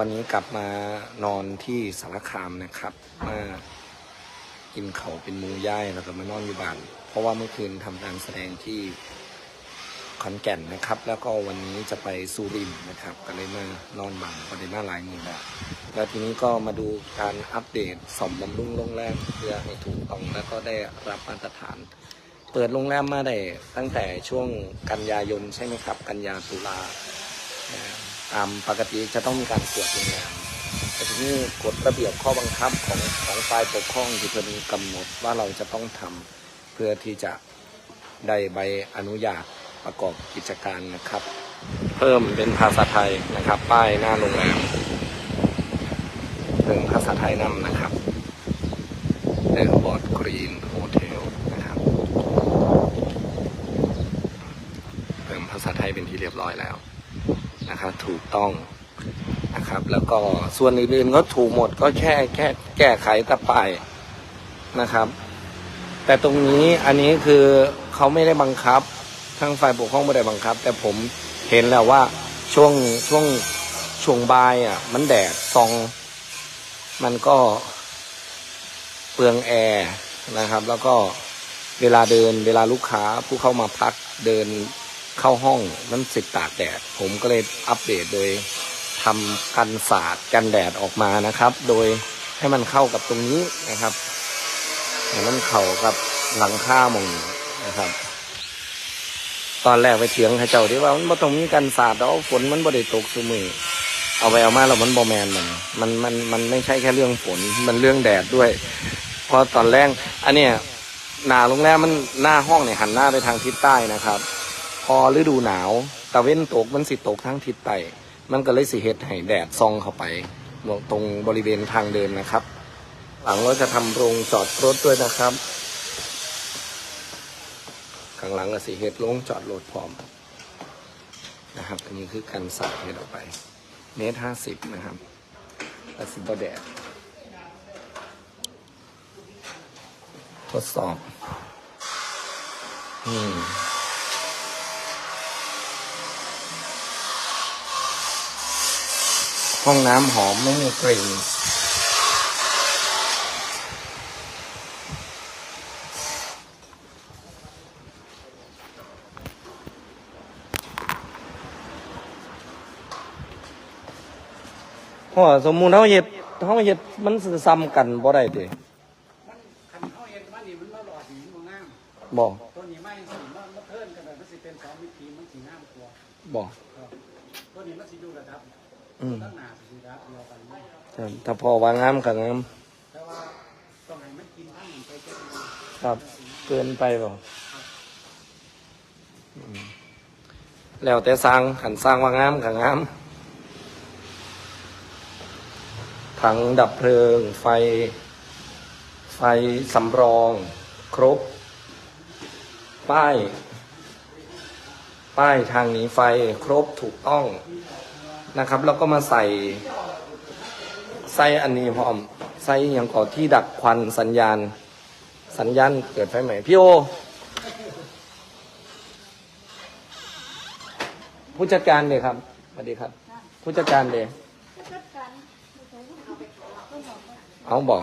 วันนี้กลับมานอนที่สารคามนะครับมากินเขาเป็นมูย่ายแล้วก็มานอนอยู่บ้าน เพราะว่าเมื่อคืนทำการแสดงที่ขอนแก่นนะครับ แล้วก็วันนี้จะไปสุรินทร์นะครับ ก็เลยมานอนบังก็ได้มาหลายมือแล้วแล้วทีนี้ก็มาดูการอัปเดตสมบำรุงโรงแรมเพื่อให้ถูกต้องแล้วก็ได้รับมาตรฐาน เปิดโรงแรมมาได้ตั้งแต่ช่วงกันยายนใช่ไหมครับ กันยาตุลาตา ปกติจะต้องมีการตรวจโรงแรมแต่ทีนี้กฎระเบียบข้อบังคับของของฝ่ายปกครองที่เพิ่นกำหนดว่าเราจะต้องทำเพื่อที่จะได้ใบอนุญาตประกอบกิจการนะครับ เพิ่มเป็นภาษาไทยนะครับ ป้ายหน้าโรงแรมเพิ่มภาษาไทยนำนะครับเดลบอร์ดกรีนโฮเทลนะครับเพิ่มภาษาไทยเป็นที่เรียบร้อยแล้ว นะครับถูกต้องนะครับ แล้วก็ส่วนอื่นๆก็ถูกหมดก็แค่แค่แก้ไขตะปายนะครับ แต่ตรงนี้อันนี้คือเขาไม่ได้บังคับทางฝ่ายปกครองไม่ได้บังคับ แต่ผมเห็นแล้วว่าช่วงช่วงช่วงบ่ายอะ มันแดดซอง มันก็เปลืองแอร์นะครับ แล้วก็เวลาเดินเวลาลูกค้าผู้เข้ามาพักเดิน เข้าห้องมันสิตากแดด ผมก็เลยอัปเดตโดยทำกันสาดกันแดดออกมานะครับ โดยให้มันเข้ากับตรงนี้นะครับให้มันเข้ากับหลังคาหมองนะครับ ตอนแรกไปเถียงให้เจ้าที่ว่ามันบ่ต้องมีกันสาดแล้วฝนมันบ่ได้ตกซุมือเอาไปเอามาแล้วมันบ่แมนมันมันมันมันไม่ใช่แค่เรื่องฝนมันเรื่องแดดด้วยเพราะตอนแรกอันเนี้ยหนาโรงแรมมันหน้าห้องเนี่ยหันหน้าไปทางทิศใต้นะครับ พอฤดูหนาวตะเว้นตกมันสิตกทั้งทิศใต้มันก็เลยสิเฮ็ดให้แดดซองเข้าไปตรงบริเวณทางเดินนะครับ หลังเราจะทำโรงจอดรถด้วยนะครับข้างหลังก็สิเฮ็ดโรงจอดรถพร้อมนะครับอันนี้คือการสับเฮ็ดออกไป เมตรห้าสิบนะครับแล้วสิบแดดทดสอบ อืม ห้องน้ำหอมไม่มีกลิ่นเพราะว่าสมมุติเขาเห็ดเขาเห็ดมันสิซ้ำกันบ่ได้เด้มันคันเข้าเองมันนี่มันมาหลอดหินมันงามบอกตัวนี้ไม่สิมันมาเทิร์นกันแบบมันสิเป็นสองวิธีมันสิงามกว่าบอกครับตัวนี้มันสิอยู่ระดับอืมตั้งหน้าสิระดับเดีย วกันไหมแต่ถ้าพอวางงามกับงามแต่ว่าต้องให้มันกินทั้งหนึ่งไปเจ็ดโมงครับเกินไปบ่อืมแล้วแต่สร้างขันสร้างว่างามกับงามถังดับเพลิง ไฟ ไฟสำรอง ครบ ป้าย ป้ายทางหนีไฟครบถูกต้อง นะครับ แล้วก็มาใส่ ใส่อันนี้พร้อม ใส่อย่างก่อที่ดักควันสัญญาณ สัญญาณเกิดไฟใหม่พี่โอ ผู้จัดการเลยครับสวัสดีครับ ผู้จัดการเลยเอาบอก